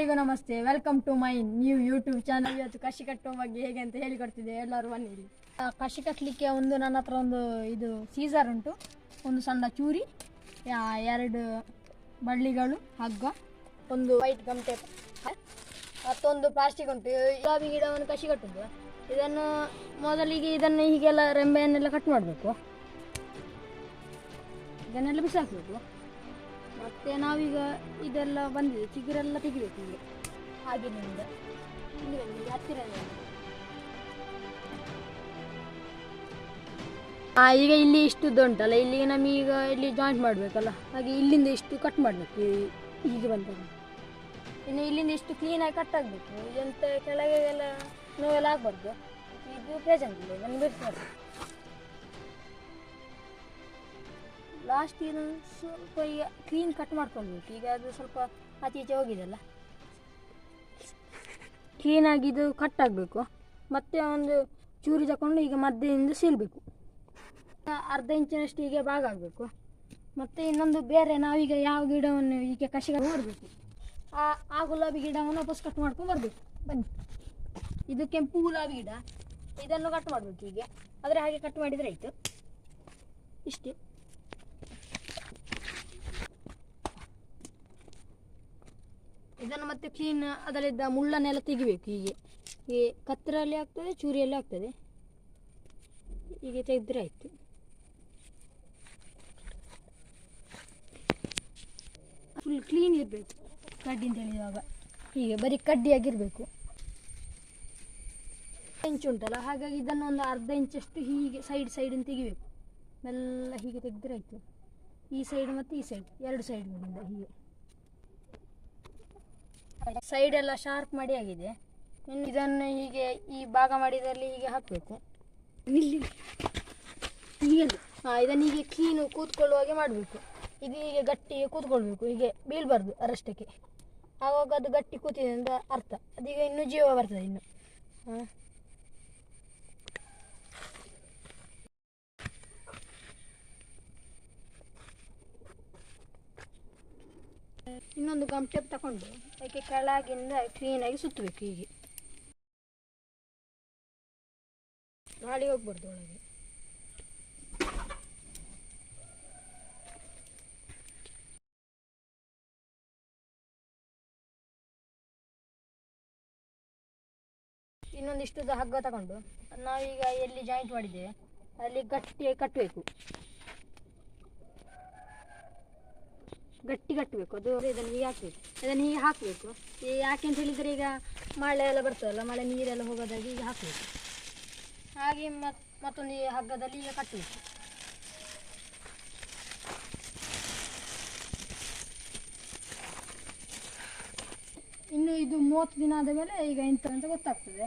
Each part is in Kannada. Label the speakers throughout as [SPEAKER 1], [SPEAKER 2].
[SPEAKER 1] ಎಲ್ಲರಿಗೂ ನಮಸ್ತೆ. Welcome to my new YouTube channel ಇವತ್ತು ಕಸಿ ಕಟ್ಟುವ ಬಗ್ಗೆ ಹೇಗೆ ಅಂತ ಹೇಳಿಕೊಡ್ತಿದ್ದೆ. ಎಲ್ಲರೂ ಬನ್ನಿ ಕಸಿ ಕಟ್ಟಲಿಕ್ಕೆ ಒಂದು ನನ್ನ ಹತ್ರ ಒಂದು ಇದು ಸೀಸರ್ ಉಂಟು. ಒಂದು ಸಣ್ಣ ಚೂರಿ ಎರಡು ಬಳ್ಳಿಗಳು, ಹಗ್ಗ, ಒಂದು ವೈಟ್ ಗಮ್ ಟೇಪ್ ಮತ್ತೊಂದು ಪ್ಲಾಸ್ಟಿಕ್ ಉಂಟು. ಗುಲಾಬಿ ಗಿಡವನ್ನು ಕಸಿ ಕಟ್ಟುದು ಇದನ್ನು ಮೊದಲಿಗೆ ಇದನ್ನು ಹೀಗೆಲ್ಲ ರೆಂಬೆಯನ್ನೆಲ್ಲ ಕಟ್ ಮಾಡಬೇಕು. ಇದನ್ನೆಲ್ಲ ಬಿಸಾಕಬೇಕು. ಮತ್ತೆ ನಾವೀಗ ಇದೆಲ್ಲ ಬಂದಿದೆ ಚಿಗುರೆಲ್ಲ ತೆಗಿಬೇಕು ಈಗ. ಹಾಗೆನಿಂದ. ಇಲ್ಲಿ ಬನ್ನಿ ಇಲ್ಲಿ ಹತ್ತಿರ ಹಾ ಈಗ ಇಲ್ಲಿ ಇಷ್ಟು ದೊಡ್ಡಲ್ಲ ಉಂಟಲ್ಲ ಇಲ್ಲಿಗೆ ನಮಗೀಗ ಇಲ್ಲಿ ಜಾಯಿಂಟ್ ಮಾಡಬೇಕಲ್ಲ ಹಾಗೆ ಇಲ್ಲಿಂದ ಇಷ್ಟು ಕಟ್ ಮಾಡಬೇಕು ಈಗ ಬಂದಾಗ ಇನ್ನು ಇಲ್ಲಿಂದ ಇಷ್ಟು ಕ್ಲೀನಾಗಿ ಕಟ್ ಆಗಬೇಕು ಎಂತ ಕೆಳಗೆ ಎಲ್ಲ ನೋವೆಲ್ಲ ಆಗಬಾರ್ದು. ಇದು ಪ್ರೆಸೆಂಟ್ ಇಲ್ಲ ಇದನ್ನು ಬಿಡಿಸ್ಬಾರ್ದು ಲಾಸ್ಟ್ ಇದು ಸ್ವಲ್ಪ ಈಗ ಕ್ಲೀನ್ ಕಟ್ ಮಾಡ್ಕೊಳ್ಬೇಕು ಈಗ ಅದು ಸ್ವಲ್ಪ ಆಚೆ ಈಚೆ ಹೋಗಿದೆಲ್ಲ ಕ್ಲೀನಾಗಿ ಇದು ಕಟ್ ಆಗಬೇಕು. ಮತ್ತೆ ಒಂದು ಚೂರಿ ತಗೊಂಡು ಈಗ ಮಧ್ಯದಿಂದ ಸೀಲ್ಬೇಕು ಅರ್ಧ ಇಂಚಿನಷ್ಟು ಹೀಗೆ ಭಾಗ ಆಗಬೇಕು. ಮತ್ತು ಇನ್ನೊಂದು ಬೇರೆ ನಾವೀಗ ಯಾವ ಗಿಡವನ್ನು ಈಗ ಕಸಿ ಮಾಡಬೇಕು. ಆ ಆ ಗುಲಾಬಿ ಗಿಡವನ್ನು ವಾಪಸ್ ಕಟ್ ಮಾಡ್ಕೊಂಡು ಬರಬೇಕು. ಬನ್ನಿ. ಇದು ಕೆಂಪು ಗುಲಾಬಿ ಗಿಡ. ಇದನ್ನು ಕಟ್ ಮಾಡಬೇಕು ಹೀಗೆ ಆದರೆ ಹಾಗೆ ಕಟ್ ಮಾಡಿದರೆ ಆಯಿತು. ಇಷ್ಟೇ. ಇದನ್ನು ಮತ್ತೆ ಕ್ಲೀನ್ ಅದರಲ್ಲಿದ್ದ ಮುಳ್ಳನ್ನೆಲ್ಲ ತೆಗಿಬೇಕು ಹೀಗೆ. ಹೀಗೆ ಕತ್ತರಲ್ಲಿ ಆಗ್ತದೆ, ಚೂರಿಯಲ್ಲಿ ಆಗ್ತದೆ. ಹೀಗೆ ತೆಗೆದ್ರೆ ಆಯಿತು. ಫುಲ್ ಕ್ಲೀನ್ ಇರಬೇಕು ಕಡ್ಡಿ ಅಂತ ಹೇಳಿದಾಗ ಹೀಗೆ ಬರೀ ಕಡ್ಡಿಯಾಗಿರಬೇಕು. ಇಂಚ್ ಉಂಟಲ್ಲ, ಹಾಗಾಗಿ ಇದನ್ನು ಒಂದು ಅರ್ಧ ಇಂಚಷ್ಟು ಹೀಗೆ ಸೈಡ್ ಸೈಡನ್ನು ತೆಗಿಬೇಕು. ಮೆಲ್ಲ ಹೀಗೆ ತೆಗೆದ್ರೆ ಆಯಿತು. ಈ ಸೈಡ್ ಮತ್ತು ಈ ಸೈಡ್ ಎರಡು ಸೈಡ್ಗಳಿಂದ ಹೀಗೆ. ಸೈಡ್ ಎಲ್ಲ ಶಾರ್ಪ್ ಮಾಡಿ ಆಗಿದೆ. ಇನ್ನು ಇದನ್ನು ಹೀಗೆ ಈ ಭಾಗ ಮಾಡಿದಲ್ಲಿ ಹೀಗೆ ಹಾಕಬೇಕು. ಇಲ್ಲಿ ಹಾಂ, ಇದನ್ನು ಹೀಗೆ ಕ್ಲೀನು ಕೂತ್ಕೊಳ್ಳುವಾಗೆ ಮಾಡಬೇಕು. ಇದು ಹೀಗೆ ಗಟ್ಟಿ ಕೂತ್ಕೊಳ್ಬೇಕು. ಹೀಗೆ ಬೀಳ್ಬಾರ್ದು ಅರಷ್ಟಕ್ಕೆ. ಆವಾಗ ಅದು ಗಟ್ಟಿ ಕೂತಿದೆ ಅಂತ ಅರ್ಥ. ಅದೀಗ ಇನ್ನೂ ಜೀವ ಬರ್ತದೆ ಇನ್ನು. ಹಾಂ. ಇನ್ನೊಂದು ಗಮ್ ಟೇಪ್ ತಗೊಂಡು, ಅದಕ್ಕೆ ಕೆಳಗಿಂದ ಕ್ಲೀನಾಗಿ ಸುತ್ತಬೇಕು ಹೀಗೆ. ಗಾಳಿ ಹೋಗ್ಬಾರ್ದು ಒಳಗೆ. ಇನ್ನೊಂದಿಷ್ಟು ಹಗ್ಗ ತಗೊಂಡು, ನಾವೀಗ ಎಲ್ಲಿ ಜಾಯಿಂಟ್ ಮಾಡಿದ್ದೇವೆ, ಅಲ್ಲಿ ಗಟ್ಟಿಯಾಗಿ ಕಟ್ಟಬೇಕು. ಗಟ್ಟಿ ಕಟ್ಟಬೇಕು ಅದು ಇದನ್ನು ಹೀಗೆ ಹಾಕಬೇಕು. ಇದನ್ನು ಹೀಗೆ ಹಾಕಬೇಕು. ಈ ಯಾಕೆ ಅಂತ ಹೇಳಿದರೆ ಈಗ ಮಳೆ ಎಲ್ಲ ಬರ್ತದಲ್ಲ, ಮಳೆ ನೀರೆಲ್ಲ ಹೋಗೋದಾಗಿ ಈಗ ಹಾಕಬೇಕು. ಹಾಗೆ ಮತ್ತು ಮತ್ತೊಂದು ಈ ಹಗ್ಗದಲ್ಲಿ ಈಗ ಕಟ್ಟಬೇಕು ಇನ್ನು ಇದು ಮೂವತ್ತು ದಿನ ಆದ ಮೇಲೆ ಈಗ ಇಂಥ ಅಂತ ಗೊತ್ತಾಗ್ತದೆ.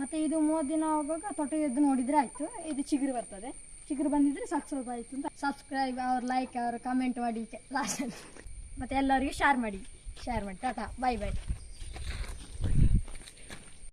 [SPEAKER 1] ಮತ್ತು ಇದು ಮೂವತ್ತು ದಿನ ಆಗುವಾಗ ತೊಟ್ಟೆ ಎದ್ದು ನೋಡಿದರೆ ಆಯಿತು. ಇದು ಚಿಗುರು ಬರ್ತದೆ. ಚಿಗುರು ಬಂದಿದ್ರೆ ಸಕ್ಸಸ್ ಆಯಿತು ಅಂತ. ಸಬ್ಸ್ಕ್ರೈಬ್ ಅವ್ರ ಲೈಕ್ ಅವ್ರ ಕಮೆಂಟ್ ಮಾಡಿ. ಲಾಸ್ಟ್ ಮತ್ತೆ ಎಲ್ಲರಿಗೂ ಶೇರ್ ಮಾಡಿ. ಶೇರ್ ಮಾಡಿ. ಟಾಟಾ ಬಾಯ್ ಬಾಯ್